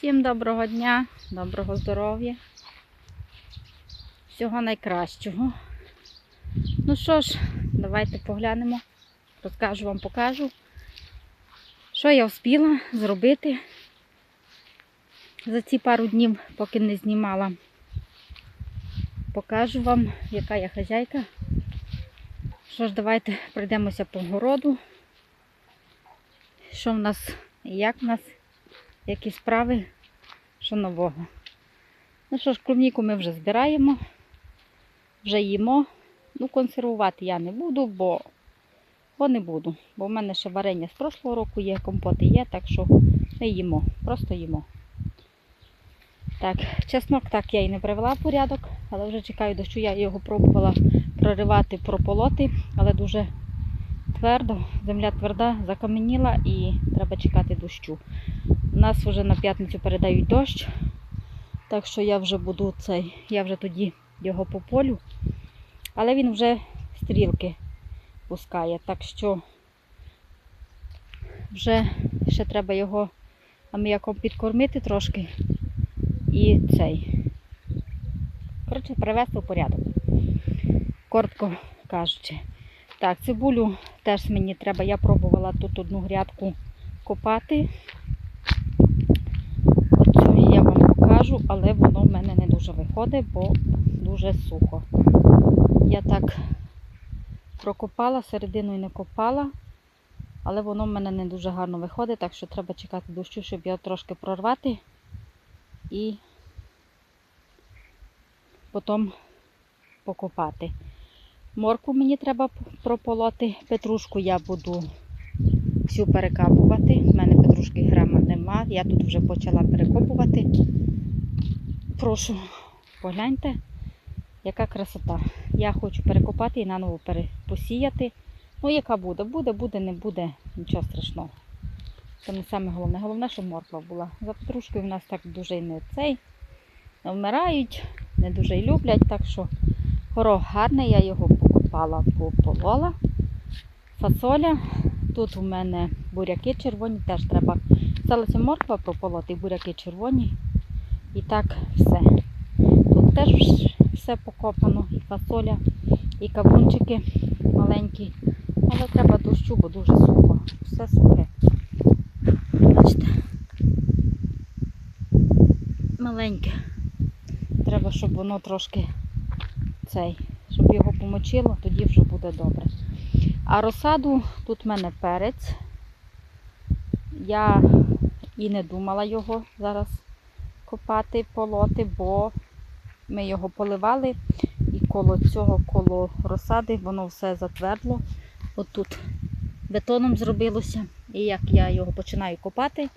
Всім доброго дня, доброго здоров'я. Всього найкращого. Ну що ж, давайте поглянемо, розкажу вам, покажу, що я встигла зробити за ці пару днів, поки не знімала. Покажу вам, яка я хазяйка. Що ж, давайте пройдемося по городу. Що в нас, і як в нас, які справи, що нового. Ну що ж, клубніку ми вже збираємо, вже їмо. Ну, консервувати я не буду, бо, бо не буду. Бо в мене ще варення з прошлого року є, компоти є, так що не їмо, просто їмо. Так, чеснок так я і не привела в порядок, але вже чекаю дощу. Я його пробувала проривати, прополоти, але дуже твердо, земля тверда, закаменіла і треба чекати дощу. Нас вже на п'ятницю передають дощ, так що я вже буду цей, я вже тоді його пополю, але він вже стрілки пускає, так що вже ще треба його аміаком підкормити трошки і цей. Коротше, привести в порядок. Коротко кажучи. Так, цибулю теж мені треба. Я пробувала тут одну грядку копати. Оцю я вам покажу, але воно в мене не дуже виходить, бо дуже сухо. Я так прокопала, середину і не копала, але воно в мене не дуже гарно виходить, так що треба чекати дощу, щоб його трошки прорвати і потім покопати. Морку мені треба прополоти. Петрушку я буду всю перекапувати. У мене петрушки грама нема. Я тут вже почала перекопувати. Прошу, погляньте, яка красота. Я хочу перекопати і наново перепосіяти. Ну, яка буде? Буде, буде, не буде, нічого страшного. Це не саме головне. Головне, щоб морква була. За петрушкою в нас так дуже і не цей. Не вмирають, не дуже й люблять, так що горох гарний, я його покупала, пополола. Фасоля. Тут у мене буряки червоні, теж треба. Сталася морква прополоти, буряки червоні. І так все. Тут теж все покопано, і фасоля, і кавунчики маленькі. Але треба дощу, бо дуже сухо. Все сухе. Бачите? Маленьке. Треба, щоб воно трошки цей, щоб його помочило, тоді вже буде добре. А розсаду тут в мене перець. Я і не думала його зараз копати, полоти, бо ми його поливали і коло цього, коло розсади, воно все затвердло. Отут бетоном зробилося. І як я його починаю копати,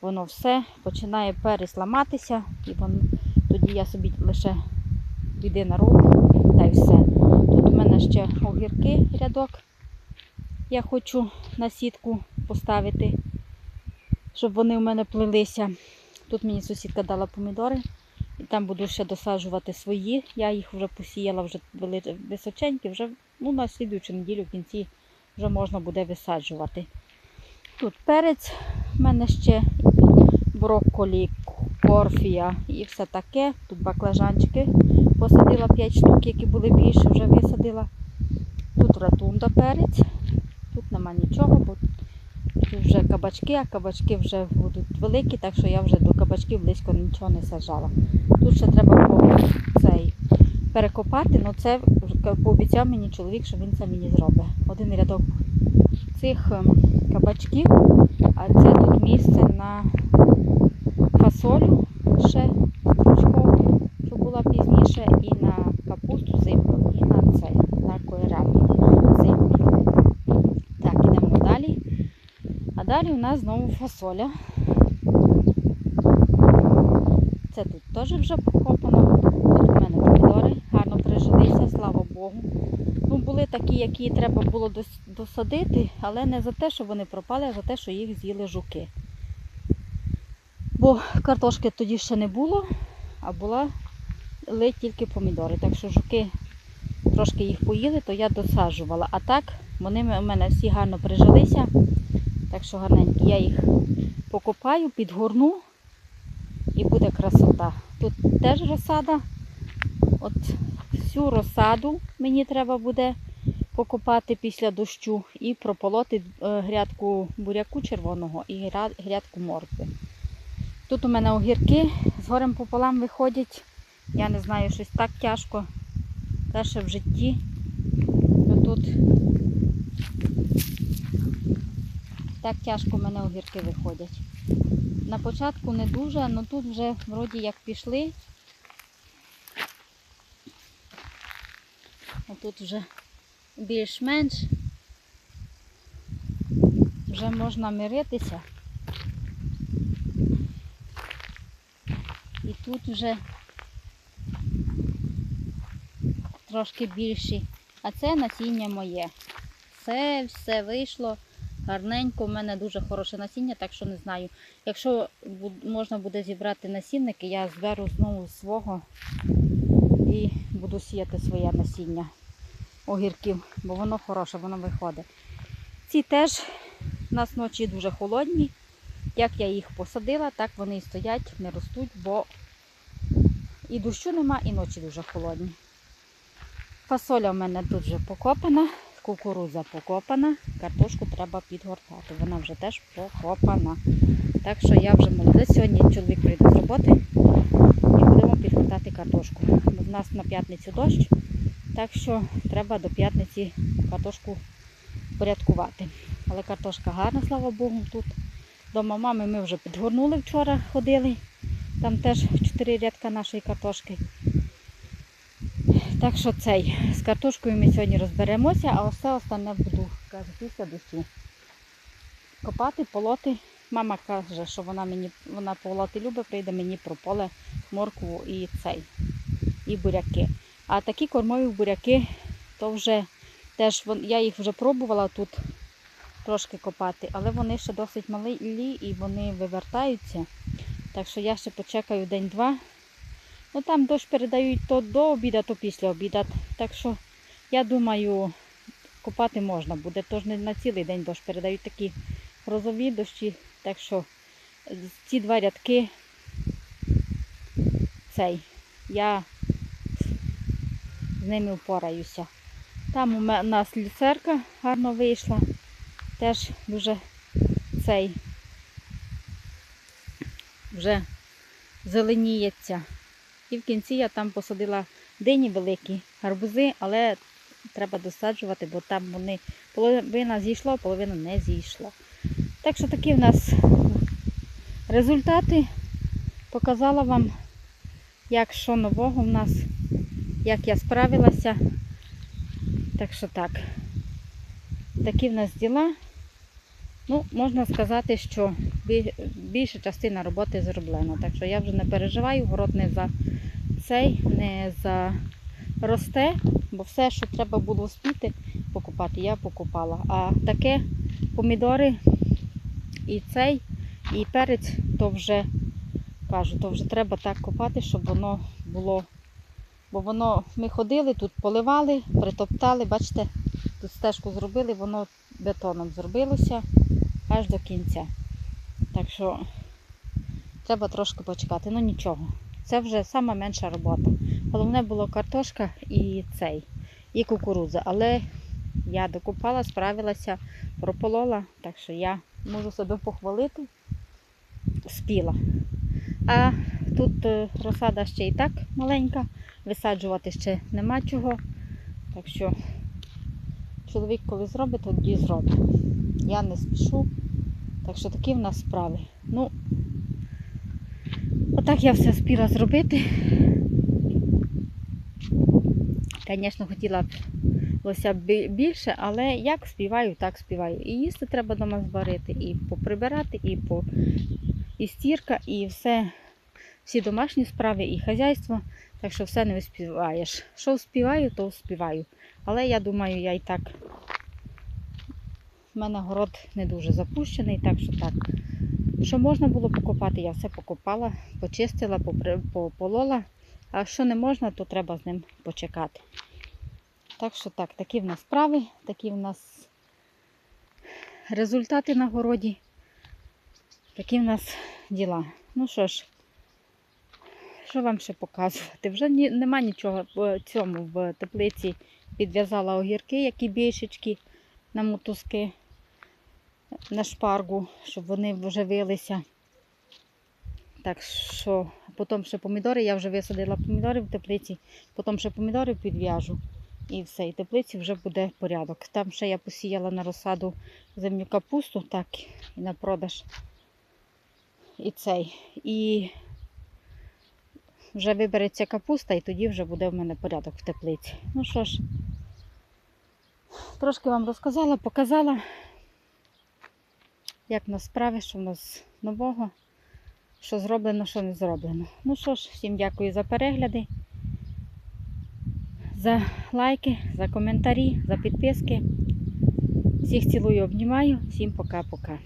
воно все починає пересламатися, і воно, тоді я собі лише біди на руку та й все. Тут у мене ще огірки рядок. Я хочу на сітку поставити, щоб вони у мене плелися. Тут мені сусідка дала помідори, і там буду ще досаджувати свої. Я їх вже посіяла, вже були височенькі, вже ну, на слідуючу неділю в кінці вже можна буде висаджувати. Тут перець, в мене ще брокколі, корфія і все таке. Тут баклажанчики посадила 5 штук, які були більше, вже висадила. Тут ратунда перець, тут нема нічого, бо тут вже кабачки, а кабачки вже будуть великі, так що я вже до кабачків близько нічого не саджала. Тут ще треба цей перекопати, але це пообіцяв мені чоловік, що він це мені зробить. Один рядок цих ем, кабачків, а це тут місце на фасолю ще стручкову, що була пізніше, і на капусту зимку, і на цей, на койрабі зимку. Так, ідемо далі. Нас знову фасоля. Це тут теж вже покопано. Тут у мене помідори гарно прижилися, слава Богу. Ну, були такі, які треба було досадити, але не за те, що вони пропали, а за те, що їх з'їли жуки. Бо картошки тоді ще не було, а була ли тільки помідори. Так що жуки трошки їх поїли, то я досаджувала. А так вони у мене всі гарно прижилися. Так що гарненькі. Я їх покопаю, підгорну і буде красота. Тут теж розсада. От всю розсаду мені треба буде покопати після дощу і прополоти е, грядку буряку червоного і грядку моркви. Тут у мене огірки з горем пополам виходять. Я не знаю, щось так тяжко. Перше в житті. То тут так тяжко в мене огірки виходять. На початку не дуже, але тут вже вроді як пішли. А тут вже більш-менш вже можна миритися. І тут вже трошки більші. А це насіння моє. Все, все вийшло гарненько. У мене дуже хороше насіння, так що не знаю. Якщо можна буде зібрати насінники, я зберу знову свого і буду сіяти своє насіння огірків, бо воно хороше, воно виходить. Ці теж у нас ночі дуже холодні. Як я їх посадила, так вони і стоять, не ростуть, бо і дощу нема, і ночі дуже холодні. Фасоля в мене тут вже покопана, кукурудза покопана, картошку треба підгортати. Вона вже теж покопана. Так що я вже молодець. Сьогодні чоловік прийде з роботи і будемо підгортати картошку. В нас на п'ятницю дощ, так що треба до п'ятниці картошку порядкувати. Але картошка гарна, слава Богу, тут. Дома мами ми вже підгорнули вчора, ходили. Там теж чотири рядка нашої картошки. Так що цей, з картошкою ми сьогодні розберемося, а все остальне буду, каже, після дощу. Копати, полоти. Мама каже, що вона мені вона полоти любить, прийде мені про поле, моркву і цей, і буряки. А такі кормові буряки, то вже теж я їх вже пробувала тут трошки копати, але вони ще досить малі і вони вивертаються. Так що я ще почекаю день-два. Ну там дощ передають то до обіда, то після обіда. Так що я думаю, копати можна буде. Тож не на цілий день дощ передають такі грозові дощі. Так що ці два рядки цей, я з ними впораюся. Там у нас люцерка гарно вийшла. Теж дуже цей вже зеленіється. І в кінці я там посадила дині великі, гарбузи, але треба досаджувати, бо там вони половина зійшла, половина не зійшла. Так що такі в нас результати. Показала вам, як що нового в нас, як я справилася. Так що так. Такі в нас діла. Ну, можна сказати, що більша частина роботи зроблена. Так що я вже не переживаю, город не за цей, не заросте, бо все, що треба було вспіти покупати, я покупала. А таке помідори і цей, і перець, то вже кажу, то вже треба так копати, щоб воно було. Бо воно ми ходили, тут поливали, притоптали, бачите, тут стежку зробили, воно бетоном зробилося аж до кінця. Так що треба трошки почекати. Ну нічого. Це вже сама менша робота. Головне було картошка і цей, і кукурудза. Але я докупала, справилася, прополола, так що я можу себе похвалити. Спіла. А тут е, розсада ще і так маленька, висаджувати ще нема чого. Так що чоловік коли зробить, тоді зробить. Я не спішу. Так що такі в нас справи. Ну, отак я все спіла зробити. Звісно, хотіла б лося більше, але як співаю, так співаю. І їсти треба дома зварити, і поприбирати, і по і стірка, і все, всі домашні справи, і хазяйство. Так що все не успіваєш. Що успіваю, то успіваю. Але я думаю, я і так. У мене город не дуже запущений, так що так. Що можна було покопати, я все покопала, почистила, пополола. А що не можна, то треба з ним почекати. Так що так, такі в нас справи, такі в нас результати на городі, такі в нас діла. Ну що ж, що вам ще показувати? Вже нема нічого в цьому в теплиці. Підв'язала огірки, які більшечки на мотузки, на шпаргу, щоб вони вже вилися. Так що, потім ще помідори, я вже висадила помідори в теплиці, потім ще помідори підв'яжу. І все, і теплиці вже буде порядок. Там ще я посіяла на розсаду зимню капусту, так, і на продаж. І цей. І вже вибереться капуста, і тоді вже буде в мене порядок в теплиці. Ну що ж, трошки вам розказала, показала, як в нас справи, що в нас нового, що зроблено, що не зроблено. Ну що ж, всім дякую за перегляди, за лайки, за коментарі, за підписки. Всіх цілую, обнімаю. Всім пока-пока.